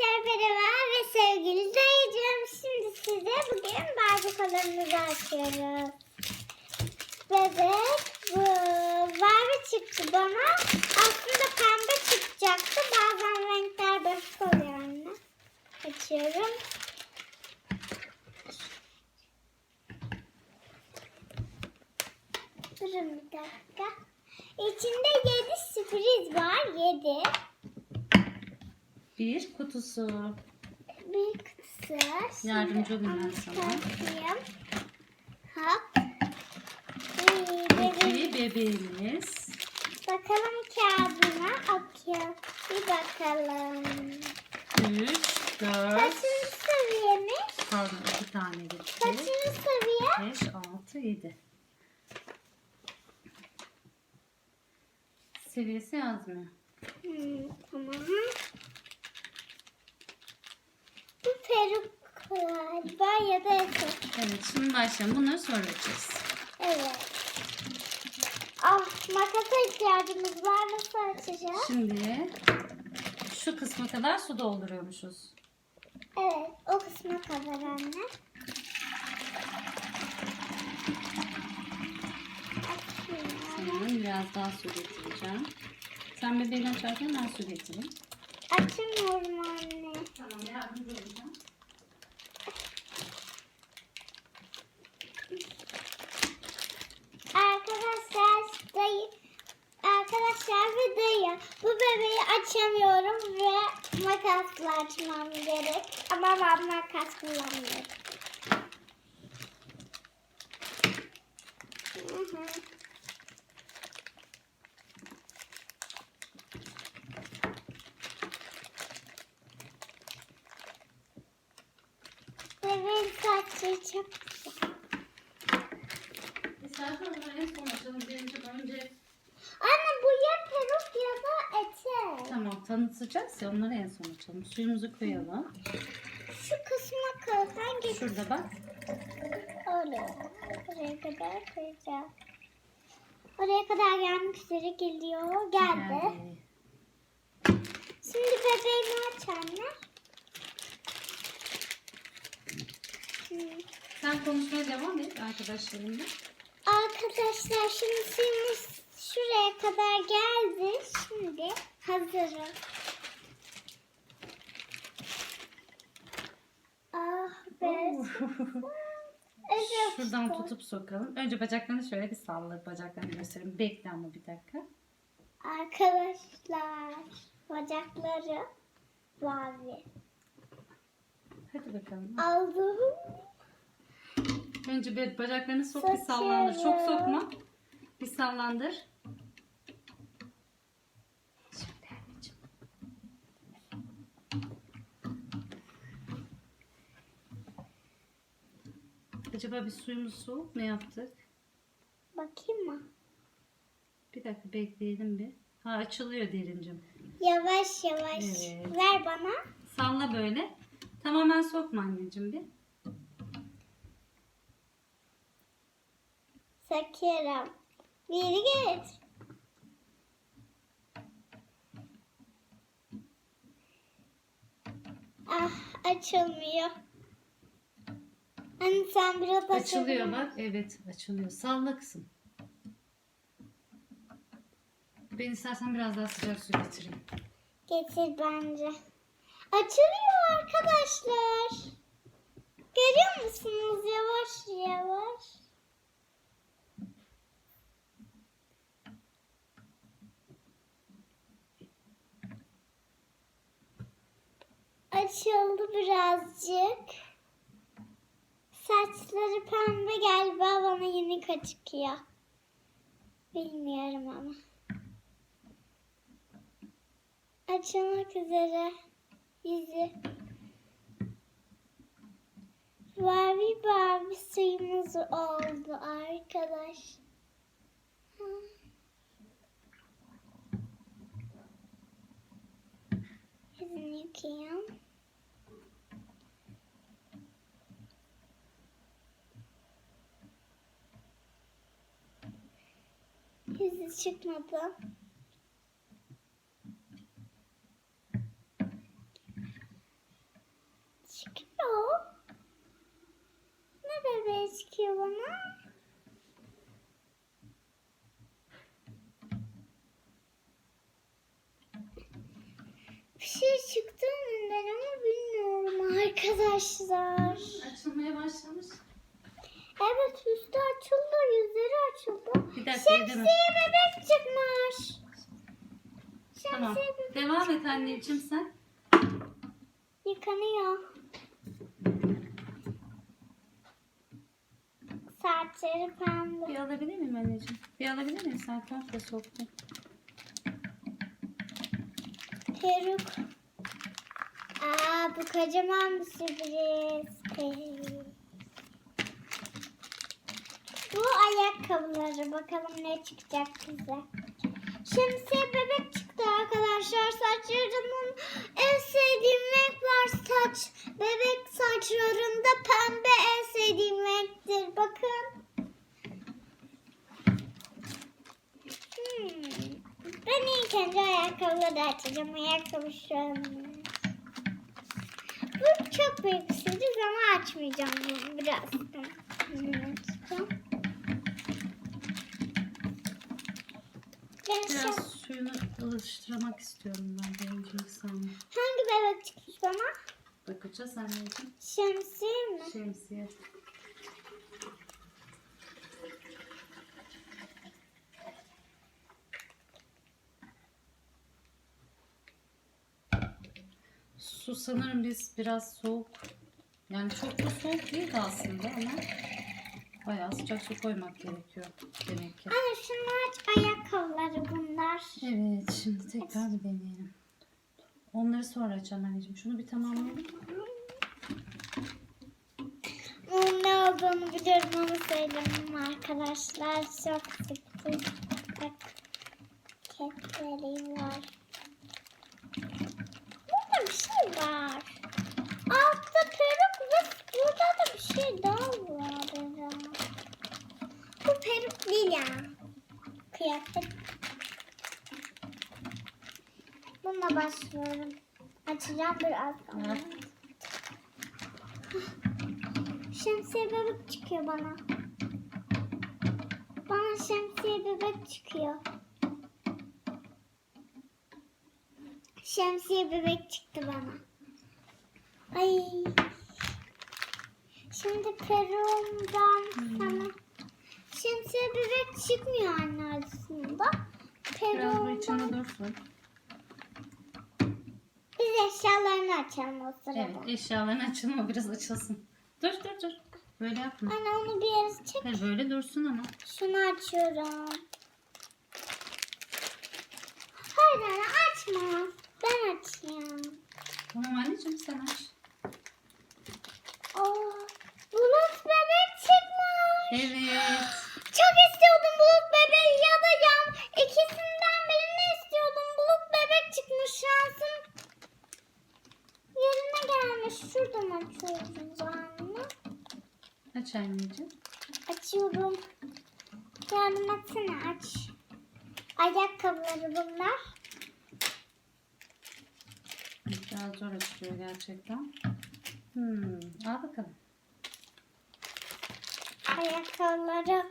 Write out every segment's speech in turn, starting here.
Arkadaşlar merhaba ve sevgili dayıcığım. Şimdi size bugün bazıkalarımızı açıyoruz. Bebek bu mavi çıktı bana. Aslında pembe çıkacaktı. Bazen renkler değişik oluyor anne. Açıyorum. Durun bir dakika. İçinde yedi sürpriz var. Yedi. Bir kutusu. Bir kısa. Yardımcı olayım ben sana. Hop. İki bebeğimiz. Bakalım kağıdına. Okey. Bir bakalım. Üç, dört, Kaçıncı seviyemiş? pardon iki tane gitti. Kaçıncı seviye? Beş, altı, yedi. Seviyesi yazmıyor. Hmm, tamam. Bu peruk galiba ya da etek. Evet şimdi başlayalım. Bunları sonra açacağız. Evet. Ah makasa ihtiyacımız var. Nasıl açacağız? Şimdi şu kısma kadar su dolduruyormuşuz. Evet, o kısma kadar anne. Sonra biraz daha su getireceğim. Sen bebeğini açarken ben su getireyim. Açamıyorum anne. Tamam yardımcı olacağım. Arkadaşlar dayı Arkadaşlar ve dayı bu bebeği açamıyorum ve makasla açmam gerek. Ama ben makas kullanmıyorum. Hı hı. Bebeğin saçları çok güzel. İstersen onları en son açalım. Birinci önce Anne bu ya peruk ya da etek. Tamam tanıtacağız ya onları en son açalım. Suyumuzu koyalım. Şu kısma koy. Hangi Şurada bak. Öyle. Oraya kadar koyacağım. Oraya kadar gelmek üzere geliyor. Geldi. Geldi. Şimdi bebeğimi aç anne. Hmm. Sen konuşmaya devam et arkadaşlarınla. Arkadaşlar şimdi suyumuz şuraya kadar geldi. Şimdi hazırım. Ah be. Evet. Şuradan tutup sokalım. Önce bacaklarını şöyle bir salla. Bacaklarını göstereyim. Bekle ama bir dakika. Arkadaşlar bacakları mavi. Hadi bakalım. Aldım. Önce bir bacaklarını sok bir sallandır. Çok sokma. Bir sallandır. Acaba bir suyumuz soğuk mu yaptık? Bakayım mı? Bir dakika bekleyelim bir. Ha açılıyor derincim. Yavaş yavaş. Evet. Ver bana. Salla böyle. Tamamen sokma anneciğim bir. Sakıyorum. Biri geç. Ah açılmıyor. Anne sen biraz Açılıyor bak. Evet açılıyor. Salla kızım. Ben istersen biraz daha sıcak su getireyim. Getir bence. Açılıyor arkadaşlar. Görüyor musunuz? Yavaş yavaş. Açıldı birazcık. Saçları pembe galiba bana yeni kaçıkıyor. Bilmiyorum ama. Açılmak üzere. Yüzü. Mavi mavi suyumuz oldu arkadaş. Ha. Yüzünü yıkayayım. Yüzü çıkmadı. Tamam. Devam et anneciğim sen. yıkanıyor. Saçları pembe. Bir alabilir miyim anneciğim? Bir alabilir miyim? Sen komple soktun. Peruk. Aa bu kocaman bir sürpriz. Peruk. Bu ayakkabıları bakalım ne çıkacak bize. Şemsiye bebek çıktı arkadaşlar. Saçlarının en sevdiğim renk var saç. Bebek saçlarında pembe en sevdiğim renktir. Bakın. Hmm. Ben ilk önce ayakkabıları açacağım. Ayakkabı. Bu çok büyük bir sürpriz ama açmayacağım biraz. Açacağım. Ben şu- Biraz suyunu ılıştırmak istiyorum ben birinci saniye. hangi bebek çıkmış bana? Bakacağız anneciğim. Şemsiye mi? Şemsiye. Su sanırım biz biraz soğuk. Yani çok da soğuk değil de aslında ama bayağı sıcak su koymak gerekiyor demek ki. Anne şunlar ayakkabıları bunlar. Evet şimdi tekrar bir deneyelim. Onları sonra açalım anneciğim. Şunu bir tamamlayalım. Bunun ne olduğunu biliyorum ama söylemem arkadaşlar. Çok sürpriz. Bak. Ketleri var. Burada bir şey var. Altta peruk ve burada da bir şey daha var. herhalde. Bu peruk değil ya. Kıyafet. Bununla başlıyorum. Açacağım biraz sonra. Şemsiye bebek çıkıyor bana. Bana şemsiye bebek çıkıyor. Şemsiye bebek çıktı bana. Ay. Şimdi peruğumdan sana şemsiye bebek çıkmıyor anne aslında. Biraz bu içinde dursun. biz eşyalarını açalım o sırada. Evet eşyaların açılma biraz açılsın. Dur dur dur. Böyle yapma. Anne onu bir yere çek. Hayır böyle dursun ama. Şunu açıyorum. Hayır anne açma. Ben açayım. Tamam anneciğim sen aç. Aa, bulut bebek çıkmış. Evet. Çok istiyordum bulut bebeği ya da yan. İkisinden birini istiyordum. Bulut bebek çıkmış şansım. Yerine gelmiş. Şuradan açıyoruz anne. Aç anneciğim. Açıyorum. Yardım etsene aç. Ayakkabıları bunlar. Biraz zor açılıyor gerçekten. Hmm. Al bakalım. Ayakkabıları.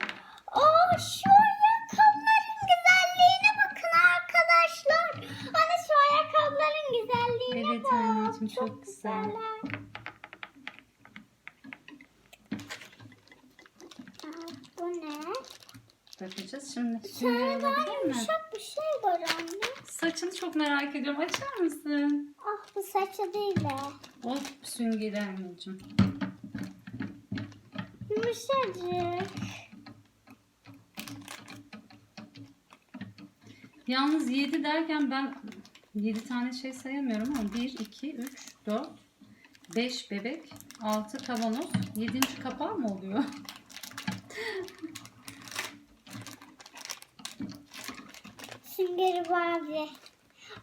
Oo şu ayakkabıların güzelliğine bakın arkadaşlar. Hani şu ayakkabıların güzelliğine Evet bak. anneciğim, çok güzel. güzeller. Aa, Bu ne? Bakacağız şimdi. Sünger daha olabilir mi? yumuşak bir şey var anne. Saçını çok merak ediyorum. Açar mısın? Ah bu saçı değil de. O süngeri anneciğim. Yumuşacık. Yalnız 7 derken ben 7 tane şey sayamıyorum ama 1, 2, 3, 4, 5 bebek, 6 kavanoz, 7. kapağı mı oluyor? Süngeri mavi.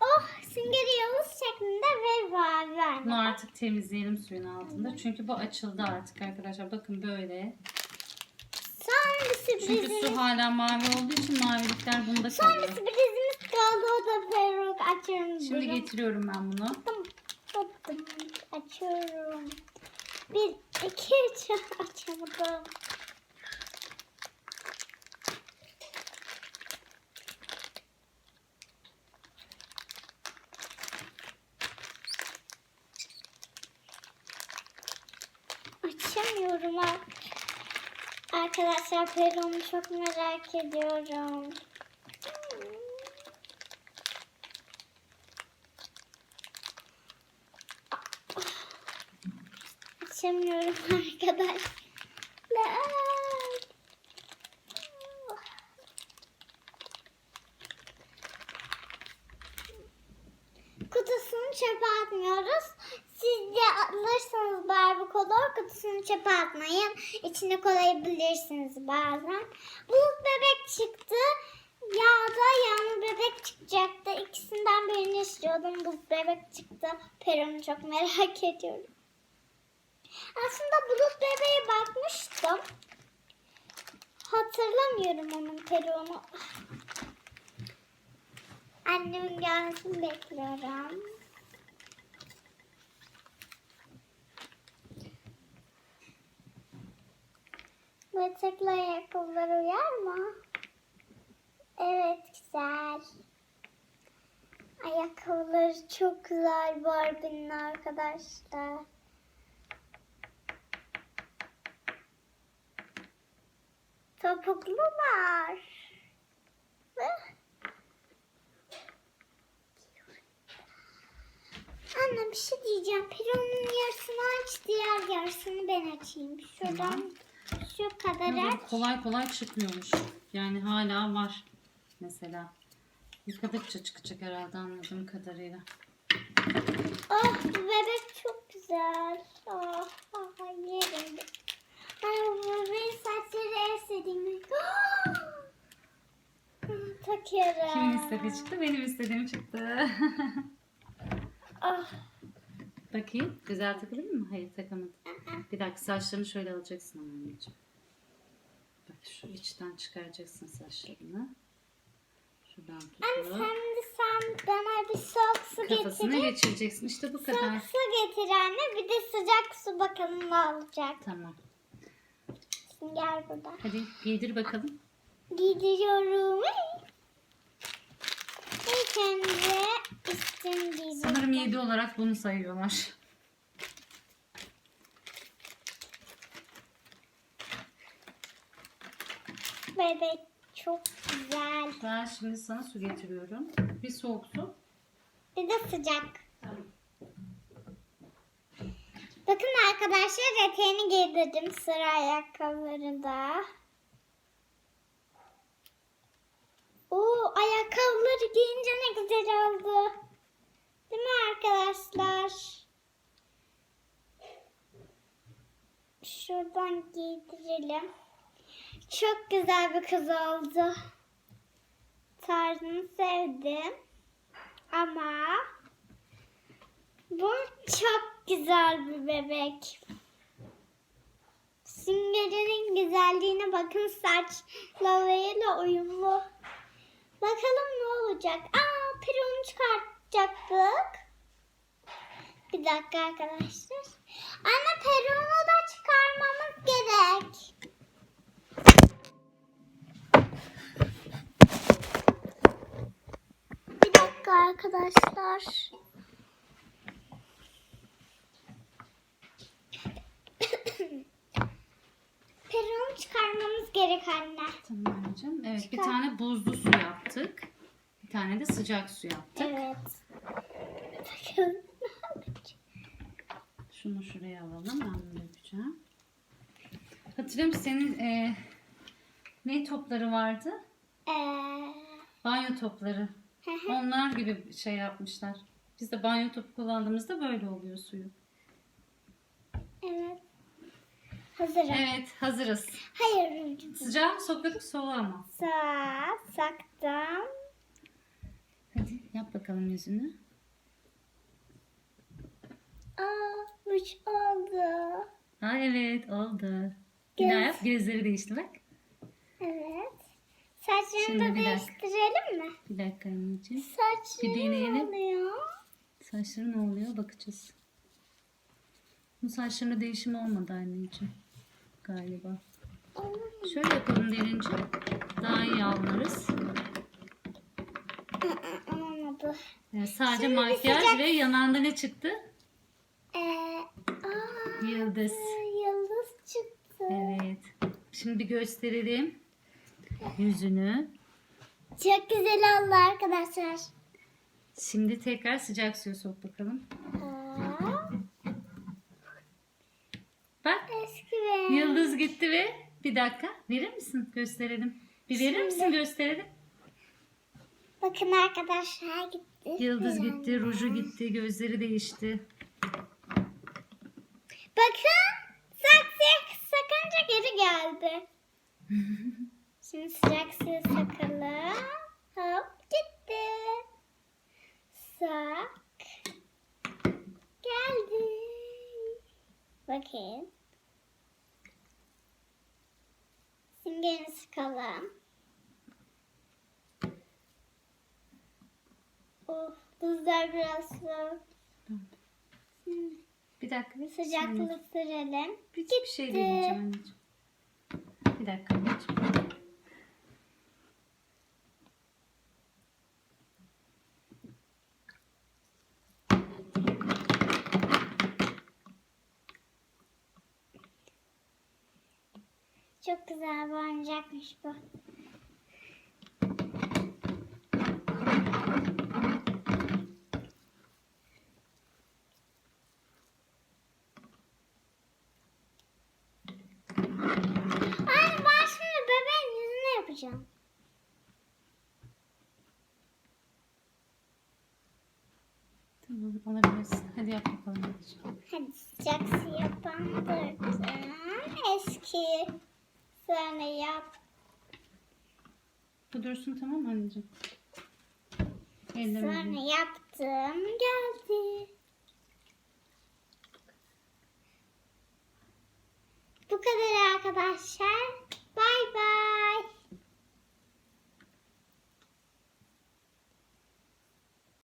Oh süngeri yavuz şeklinde ve mavi anne. Bunu artık temizleyelim suyun altında. Çünkü bu açıldı artık arkadaşlar. Bakın böyle. Son bir Çünkü sürprizimiz. su hala mavi olduğu için mavilikler bunda Son bir sürprizimiz kaldı o da peruk. Açıyorum. Şimdi bunu. getiriyorum ben bunu. Tuttum. Tuttum. Açıyorum. Bir, iki, üç. Açamadım. Açamıyorum ha. Arkadaşlar Peron'u çok merak ediyorum. Açamıyorum arkadaşlar. Kutusunu çöpe atmayın. İçine koyabilirsiniz bazen. Bulut bebek çıktı. Ya da yağmur bebek çıkacaktı. İkisinden birini istiyordum. Bulut bebek çıktı. Peron'u çok merak ediyorum. Aslında bulut bebeğe bakmıştım. Hatırlamıyorum onun Peron'u. Annemin gelmesini bekliyorum. Etekli ayakkabılar uyar mı? Evet güzel. Ayakkabıları çok güzel Barbie'nin arkadaşlar. Topuklular. Anne bir şey diyeceğim. Pironun yarısını aç, diğer yarısını ben açayım. Şuradan şu kadar aç. kolay kolay çıkmıyormuş. Yani hala var mesela. Yıkadıkça çıkacak herhalde anladığım kadarıyla. Oh bebek çok güzel. Oh, oh yerim. Ay bebeğin saçları en sevdiğim. Takıyorum. Kimin istediği çıktı? Benim istediğim çıktı. Oh. Bakayım. Güzel takılır mı? Hayır takamadım. Bir dakika saçlarını şöyle alacaksın şu içten çıkaracaksın saçlarını. Şuradan Anne tutup sen de sen bana bir soğuk su kafasına getirin. geçireceksin. İşte bu kadar. Soğuk su getir anne. Bir de sıcak su bakalım ne olacak. Tamam. Şimdi gel burada. Hadi giydir bakalım. Giydiriyorum. İlk önce üstünü giydirdim. Sanırım 7 olarak bunu sayıyorlar. Bebek çok güzel. Ben şimdi sana su getiriyorum. Bir soğuk su. Bir de sıcak. Bakın arkadaşlar eteğini giydirdim. Sıra ayakkabıları da. Oo, ayakkabıları giyince ne güzel oldu. Değil mi arkadaşlar? Şuradan giydirelim. Çok güzel bir kız oldu. Tarzını sevdim. Ama bu çok güzel bir bebek. Süngerinin güzelliğine bakın saçlarıyla uyumlu. Bakalım ne olacak. Aa pironu çıkartacaktık. Bir dakika arkadaşlar. Anne peronu da çıkarmamız gerek. Bir arkadaşlar. Peronu çıkarmamız gerek anne. Tamam anneciğim. Evet bir Çıkar. tane buzlu su yaptık. Bir tane de sıcak su yaptık. Evet. Bakın. Şunu şuraya alalım. Ben bunu yapacağım. Hatırlıyor musun senin e, ne topları vardı? Ee, Banyo topları. Onlar gibi şey yapmışlar. Biz de banyo topu kullandığımızda böyle oluyor suyu. evet. Hazırım. Evet hazırız. Hayır. Sıcağı mı sokuyorduk soğuğa mı? Sağ saktım. Hadi yap bakalım yüzünü. Aa, üç oldu. Ha evet oldu. Bir daha yap gözleri değişti bak. Evet. Saçlarını Şimdi da bir dakika. değiştirelim mi? Bir dakika anneciğim. Saçları Bir deneyelim. ne oluyor? Saçları ne oluyor bakacağız. Bu saçlarında değişim olmadı anneciğim. Galiba. Olur. Şöyle yapalım derince. Daha iyi anlarız. Aa, Olmadı. Evet, sadece Şimdi bir makyaj sıcak- ve yanağında ne çıktı? Ee, aa, Yıldız. yıldız çıktı. Evet. Şimdi bir gösterelim. Yüzünü. Çok güzel oldu arkadaşlar. Şimdi tekrar sıcak suya sok bakalım. Aa, Bak eski ve yıldız gitti ve bir dakika verir misin gösterelim. Bir verir Şimdi- misin gösterelim. Bakın arkadaşlar gitti. Yıldız gitti, ruju gitti, gözleri değişti. Bakın saksıya sakınca geri geldi. Şimdi sıcak suya sakalım. Hop gitti. Sak. Geldi. Bakın. Simgeni sıkalım. Of buzlar biraz soğuk. Bir dakika. bir sıcaklık sürelim. Hiçbir şey demeyeceğim anneciğim. Bir dakika anneciğim. Çok güzel bir oyuncakmış bu. Yapacağım. Tamam alabilirsin. Hadi yap bakalım. Hadi sıcak suya bandırdım. Eski. Sen yap. Bu dursun tamam mı anneciğim? Ellerimi Sonra yaptım geldi. Bu kadar arkadaşlar. Bay bay.